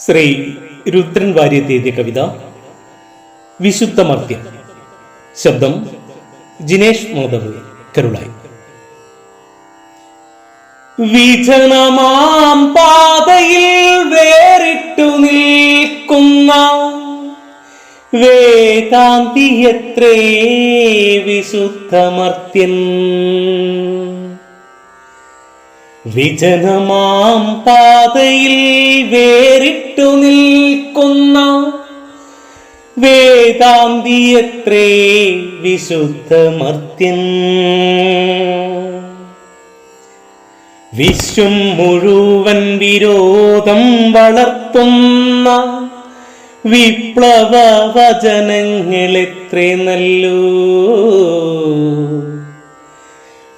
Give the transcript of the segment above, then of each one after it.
ശ്രീ രുദ്രൻ വാര്യത്തെഴുതിയ കവിത വിശുദ്ധ മർത്യം ശബ്ദം ജിനേഷ് മാധവ് കരുളായി. വിജനമാം പാതയിൽ വേറിട്ടു നിൽക്കുന്ന വേദാന്തിയത്രേ വിശുദ്ധമർത്യൻ വിജനമാം പാതയിൽ വേറിട്ടു നിൽക്കുന്ന വേദാന്തിയത്രേ വിശുദ്ധമർത്യൻ. വിശ്വം മുഴുവൻ വിരോധം വളർത്തുന്ന വിപ്ലവ വചനങ്ങളെത്രേ നല്ലൂ.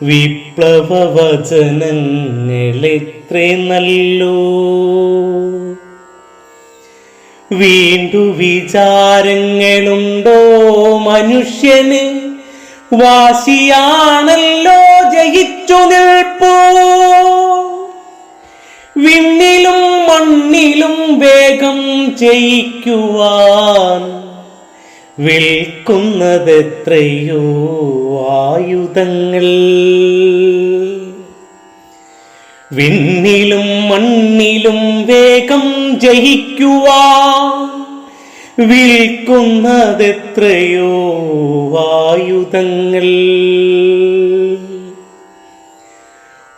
വിപ്ലവ വചനങ്ങളെത്രേ നല്ലൂ വീണ്ടു വിചാരങ്ങളുണ്ടോ മനുഷ്യന്? വാശിയാണല്ലോ ജയിച്ചു നിൽപ്പോ. വിണ്ണിലും മണ്ണിലും വേഗം ജയിക്കുവാൻ വിൽക്കുന്നതെത്രയോ ആയുധങ്ങൾ. വിണ്ണിലും മണ്ണിലും വേഗം ജയിക്കുവാ വിൽക്കുന്നതെത്രയോ ആയുധങ്ങൾ.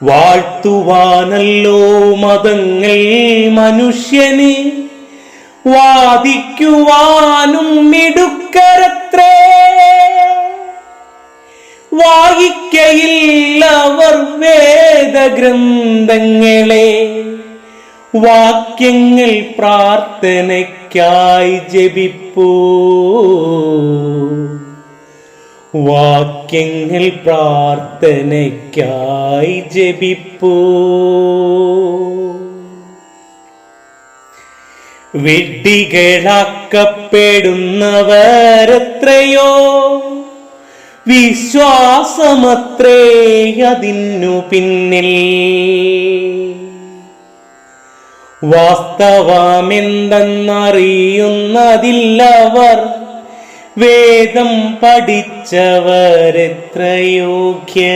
വാഴ്ത്തുവാനല്ലോ മതങ്ങൾ മനുഷ്യന് വാദിക്കുവാനും മിടുക്കരത്രേ. വായിക്കയില്ലവർ വേദഗ്രന്ഥങ്ങളെ വാക്യങ്ങൾ പ്രാർത്ഥനയ്ക്കായി ജപിപ്പൂ. വാക്യങ്ങൾ പ്രാർത്ഥനയ്ക്കായി ജപിപ്പൂ. വിഡ്ഢികളാക്കപ്പെടുന്നവരെത്രയോ വിശ്വാസമത്രേ അതിനു പിന്നിൽ. വാസ്തവമെന്തെന്നറിയുന്നതില്ലവർ വേദം പഠിച്ചവരെത്രയോഗ്യ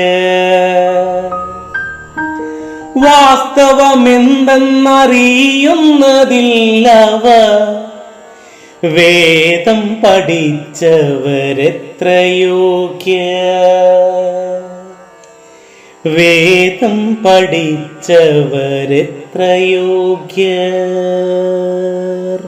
വാസ്തവമെന്തെന്നറിയുന്നതില്ലവർ വേദം പഠിച്ചവരെത്രയോഗ്യ വേദം പഠിച്ചവരെത്രയോഗ്യർ